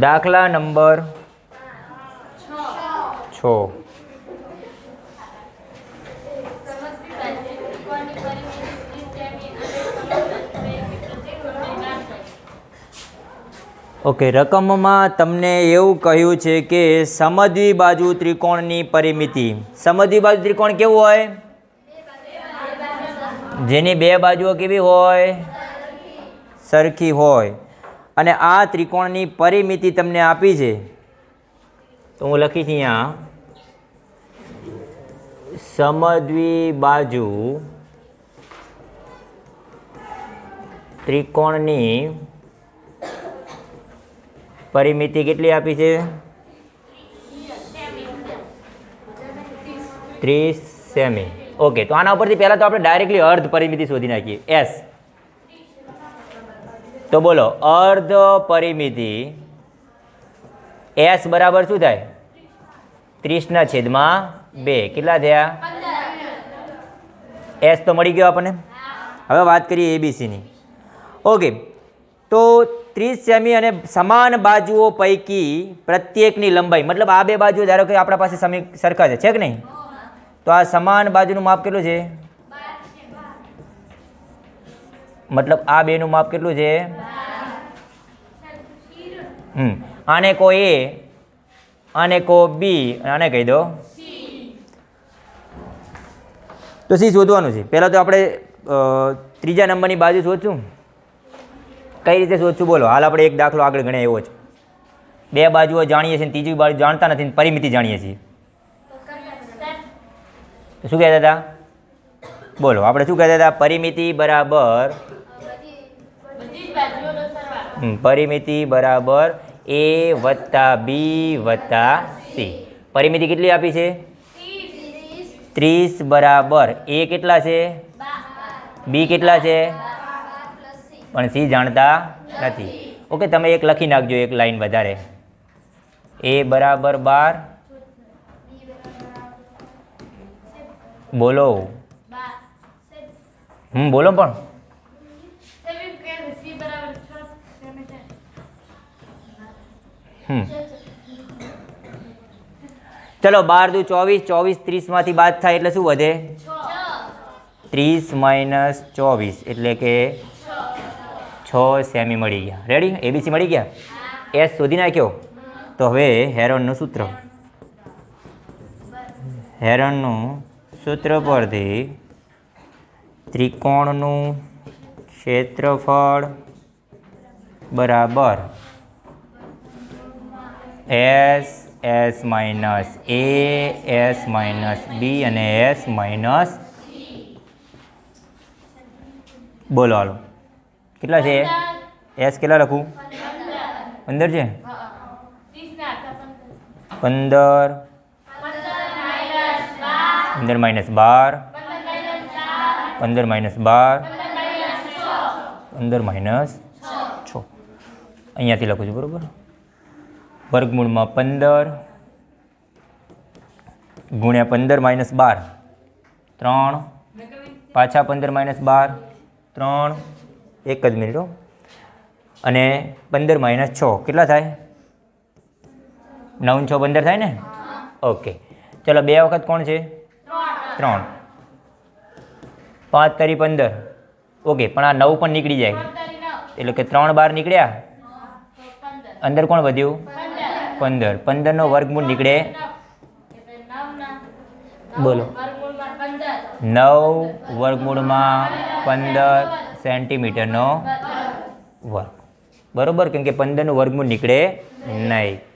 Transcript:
દાખલા નંબર છ. ઓકે, રકમમાં તમને એવું કહ્યું છે કે સમદ્વી બાજુ ત્રિકોણની પરિમિતિ. સમદ્વી બાજુ ત્રિકોણ કેવું હોય? જેની બે બાજુઓ કેવી હોય? સરખી હોય. અને આ ત્રિકોણની પરિમિતિ તમને આપી છે. તો હું લખીશ અહીંયા. સમદ્વી બાજુ ત્રિકોણની પરિમિતિ કેટલી આપી છે? ત્રીસ સેમી. ઓકે, તો આના ઉપરથી પહેલાં તો આપણે ડાયરેક્ટલી અર્ધ પરિમિતિ શોધી નાખીએ. એસ. તો બોલો, અર્ધ પરિમિતિ એસ બરાબર શું થાય? ત્રીસના છેદમાં બે. કેટલા થયા? એસ તો મળી ગયો આપણને. હવે વાત કરીએ એબીસીની. ઓકે, તો ત્રીસ સેમી અને સમાન બાજુઓ પૈકી પ્રત્યેકની લંબાઈ, મતલબ આ બે બાજુ ધારો કે આપણા પાસે સમી સરખા છે છે કે નહીં? તો આ સમાન બાજુનું માપ કેટલું છે? મતલબ આ બેનું માપ કેટલું છે? આને કો એ, આને કો બી, આને કહી દો. તો સી શોધવાનું છે. પહેલાં તો આપણે ત્રીજા નંબરની બાજુ શોધશું. કઈ રીતે શોધશું? બોલો. હાલ આપણે એક દાખલો આગળ ગણ્યા એવો છે બે બાજુઓ જાણીએ છીએ ત્રીજી બાજુ જાણતા નથી પરિમિતિ જાણીએ છીએ. શું કહેતા હતા? બોલો. આપણે શું કહેતા હતા? પરિમિતિ બરાબર પરિમિતિ બરાબર એ વત્તા બી વત્તા સી. પરિમિતિ કેટલી આપી છે? ત્રીસ બરાબર. એ કેટલા છે? બી કેટલા છે? પણ સી જાણતા નથી. ઓકે, તમે એક લખી નાખજો એક લાઈન વધારે. એ બરાબર બાર. બોલો. હમ, બોલો પણ હમ ચલો, બાર દુ ચોવીસ ચોવીસ ત્રીસમાંથી બાદ થાય એટલે શું વધે? ત્રીસ માઇનસ ચોવીસ, એટલે કે છ સેમી મળી ગયા. રેડી એબીસી મળી ગયા? એસ શોધી નાખ્યો. તો હવે હેરોનનું સૂત્ર. હેરોનનું સૂત્ર પરથી ત્રિકોણનું ક્ષેત્રફળ બરાબર S S minus A S minus B અને એસ માઇનસ બોલો હાલો. કેટલા છે? એસ કેટલા લખું? પંદર છે? પંદર. પંદર માઇનસ બાર. પંદર માઇનસ બાર. પંદર માઇનસ છ. અહીંયાથી લખું છું બરાબર? વર્ગમૂળમાં પંદર ગુણ્યા પંદર માઇનસ બાર ત્રણ પાછા પંદર માઇનસ બાર ત્રણ એક જ મિનિટો અને પંદર માઇનસ છ કેટલા થાય? નવ છ પંદર થાય ને? ઓકે. ચલો બે વખત કોણ છે? ત્રણ. પાંચ તારી પંદર. ઓકે પણ આ નવ પણ નીકળી જાય. એટલે કે ત્રણ બાર નીકળ્યા. અંદર કોણ વધ્યું? પંદર. પંદરનો વર્ગમૂળ નીકળે? બોલો. નવ વર્ગમૂળમાં પંદર સેન્ટીમીટરનો વર્ગ. બરોબર? કેમ કે પંદરનું વર્ગમૂળ નીકળે નહીં.